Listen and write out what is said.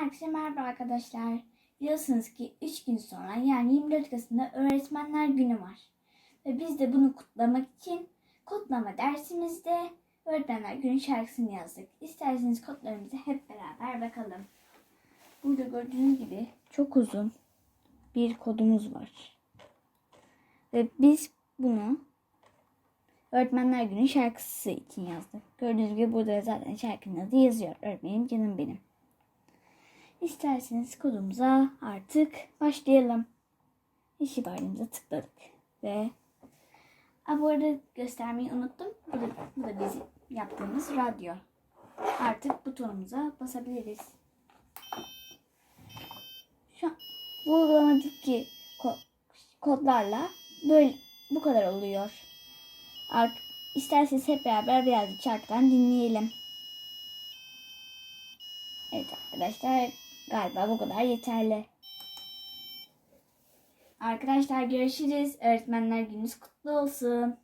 Herkese merhaba arkadaşlar. Biliyorsunuz ki 3 gün sonra yani 24 Kasım'da Öğretmenler Günü var. Ve biz de bunu kutlamak için kutlama dersimizde Öğretmenler Günü şarkısını yazdık. İsterseniz kodlarımıza hep beraber bakalım. Burada gördüğünüz gibi çok uzun bir kodumuz var. Ve biz bunu Öğretmenler Günü şarkısı için yazdık. Gördüğünüz gibi burada zaten şarkının adı yazıyor. Öğretmenim canım benim. İsterseniz kodumuza artık başlayalım. İş ibaremize tıkladık. Ve Aa, bu arada göstermeyi unuttum. Bu da, bu da bizim yaptığımız radyo. Artık butonumuza basabiliriz. Şu an bu uygulamadaki ko- kodlarla böyle bu kadar oluyor. Artık isterseniz hep beraber birazcık şarkıdan dinleyelim. Evet arkadaşlar galiba bu kadar yeterli. Arkadaşlar görüşürüz. Öğretmenler gününüz kutlu olsun.